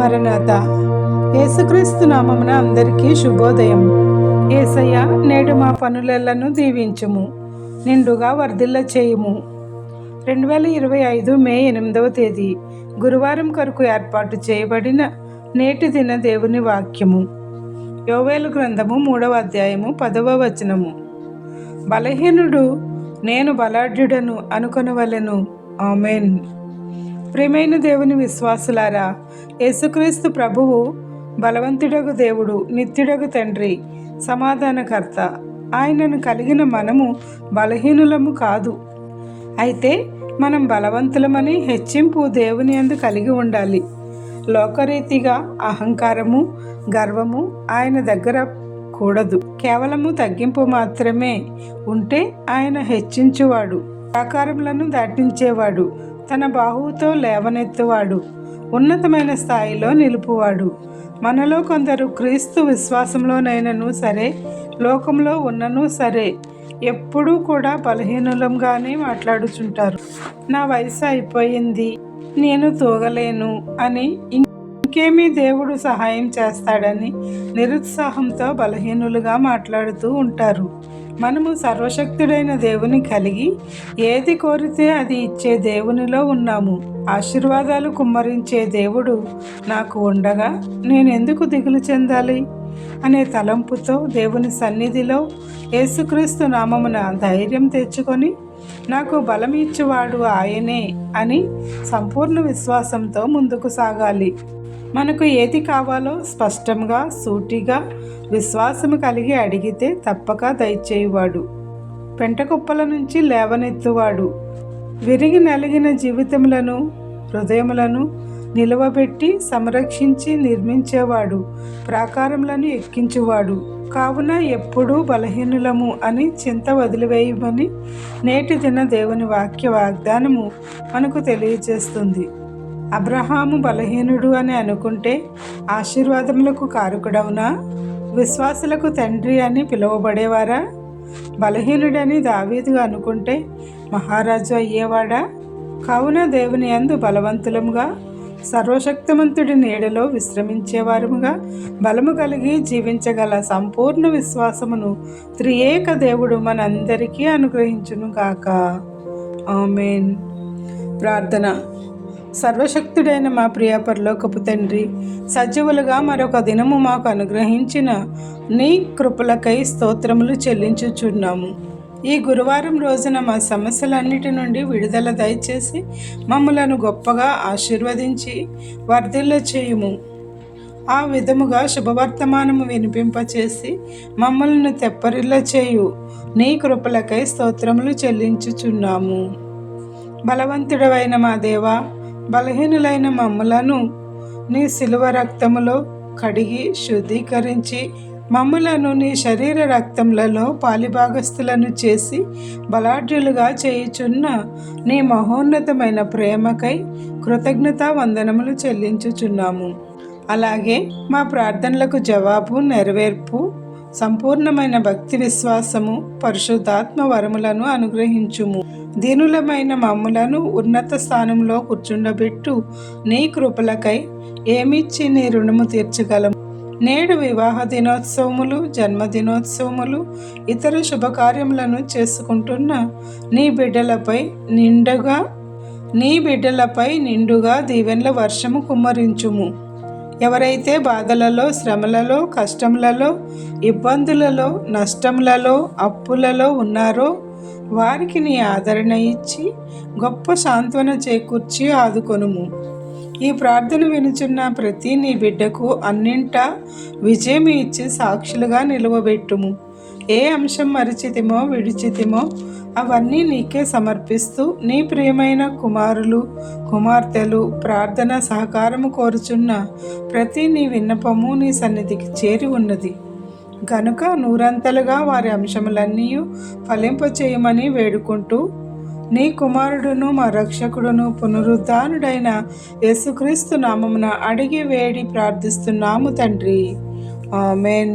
మరణాత యేసుక్రీస్తు నామమున అందరికీ శుభోదయం. ఏసయ్య నేడు మా పనులను దీవించుము నిండుగా వర్ధిల్ల చేయుము. రెండు వేల ఇరవై ఐదు మే ఎనిమిదవ తేదీ గురువారం కొరకు ఏర్పాటు చేయబడిన నేటి దిన దేవుని వాక్యము. యోవేలు గ్రంథము మూడవ అధ్యాయము పదవ వచనము. బలహీనుడు నేను బలాఢ్యుడను అనుకొనవలెను. ఆమెన్. ప్రియమైన దేవుని విశ్వాసులారా యేసుక్రీస్తు ప్రభువు బలవంతుడగు దేవుడు నిత్యుడగు తండ్రి సమాధానకర్త. ఆయనను కలిగిన మనము బలహీనులము కాదు. అయితే మనం బలవంతులమని హెచ్చింపు దేవుని అందు కలిగి ఉండాలి. లోకరీతిగా అహంకారము గర్వము ఆయన దగ్గర కూడదు. కేవలము తగ్గింపు మాత్రమే ఉంటే ఆయన హెచ్చించువాడు ప్రాకారములను దాటించేవాడు తన బాహువుతో లేవనెత్తువాడు. ఉన్నతమైన స్థాయిలో నిలుపువాడు. మనలో కొందరు క్రీస్తు విశ్వాసంలోనైనను సరే లోకంలో ఉన్నను సరే ఎప్పుడూ కూడా బలహీనులంగానే మాట్లాడుచుంటారు. నా వయసు అయిపోయింది నేను తూగలేను అని ఇంకేమీ దేవుడు సహాయం చేస్తాడని నిరుత్సాహంతో బలహీనులుగా మాట్లాడుతూ ఉంటారు. మనము సర్వశక్తుడైన దేవుని కలిగి ఏది కోరితే అది ఇచ్చే దేవునిలో ఉన్నాము. ఆశీర్వాదాలు కుమ్మరించే దేవుడు నాకు ఉండగా నేను ఎందుకు దిగులు చెందాలి? అనే తలంపుతో దేవుని సన్నిధిలో యేసుక్రీస్తు నామమున ధైర్యం తెచ్చుకొని నాకు బలం ఇచ్చేవాడు ఆయనే అని సంపూర్ణ విశ్వాసంతో ముందుకు సాగాలి. మనకు ఏది కావాలో స్పష్టంగా సూటిగా విశ్వాసము కలిగి అడిగితే తప్పక దయచేయువాడు. పెంటకుప్పల నుంచి లేవనెత్తువాడు. విరిగి నలిగిన జీవితములను హృదయములను నిలవబెట్టి సంరక్షించి నిర్మించేవాడు ప్రాకారములను ఎక్కించువాడు. కావున ఎప్పుడూ బలహీనులము అని చింత వదిలివేయమని నేటి దిన దేవుని వాక్య వాగ్దానము మనకు తెలియజేస్తుంది. అబ్రహాము బలహీనుడు అని అనుకుంటే ఆశీర్వాదములకు కారుకుడవునా? విశ్వాసులకు తండ్రి అని పిలువబడేవారా? బలహీనుడని దావీదు అనుకుంటే మహారాజు అయ్యేవాడా? కావున దేవుని అందు బలవంతులముగా సర్వశక్తిమంతుడి నీడలో విశ్రమించేవారముగా బలము కలిగి జీవించగల సంపూర్ణ విశ్వాసమును త్రియేక దేవుడు మనందరికీ అనుగ్రహించును కాక ఆమెన్. ప్రార్థన. సర్వశక్తుడైన మా ప్రియ పరలోకపు తండ్రి సజీవులుగా మరొక దినము మాకు అనుగ్రహించిన నీ కృపలకై స్తోత్రములు చెల్లించుచున్నాము. ఈ గురువారం రోజున మా సమస్యలన్నిటి నుండి విడుదల దయచేసి మమ్మలను గొప్పగా ఆశీర్వదించి వర్ధిల్ల చేయుము. ఆ విధముగా శుభవర్తమానము వినిపింపచేసి మమ్మల్ని తెప్పరిల్ల చేయు నీ కృపలకై స్తోత్రములు చెల్లించుచున్నాము. బలవంతుడవైన మా దేవా బలహీనులైన మమ్మలను నీ శిలువ రక్తములో కడిగి శుద్ధీకరించి మమ్ములను నీ శరీర రక్తములలో పాలిభాగస్థులను చేసి బలాఢ్యులుగా చేయుచున్న నీ మహోన్నతమైన ప్రేమకై కృతజ్ఞతా వందనములు చెల్లించుచున్నాము. అలాగే మా ప్రార్థనలకు జవాబు నెరవేర్పు సంపూర్ణమైన భక్తి విశ్వాసము పరిశుద్ధాత్మ వరములను అనుగ్రహించుము. దీనులమైన మమ్ములను ఉన్నత స్థానంలో కూర్చుండబెట్టు నీ కృపలకై ఏమిచ్చి నీ రుణము తీర్చగలము? నేడు వివాహ దినోత్సవములు జన్మదినోత్సవములు ఇతర శుభకార్యములను చేసుకుంటున్న నీ బిడ్డలపై నిండుగా నీ బిడ్డలపై నిండుగా దీవెన్ల వర్షము కుమ్మరించుము. ఎవరైతే బాధలలో శ్రమలలో కష్టములలో ఇబ్బందులలో నష్టములలో అప్పులలో ఉన్నారో వారికి నీ ఆదరణ ఇచ్చి గొప్ప సాంత్వన చేకూర్చి ఆదుకొనుము. ఈ ప్రార్థన వినుచున్న ప్రతి నీ బిడ్డకు అన్నింటా విజయం ఇచ్చి సాక్షులుగా నిలువబెట్టుము. ఏ అంశం మరిచితిమో విడిచితిమో అవన్నీ నీకే సమర్పిస్తూ నీ ప్రియమైన కుమారులు కుమార్తెలు ప్రార్థన సహకారము కోరుచున్న ప్రతి నీ విన్నపము నీ సన్నిధికి చేరి ఉన్నది. గనుక నూరంతలుగా వారి అంశములన్నీ ఫలింపచేయమని వేడుకుంటూ నీ కుమారుడును మా రక్షకుడును పునరుద్ధానుడైన యేసుక్రీస్తు నామమున అడిగి వేడి ప్రార్థిస్తున్నాము తండ్రి. ఆమెన్.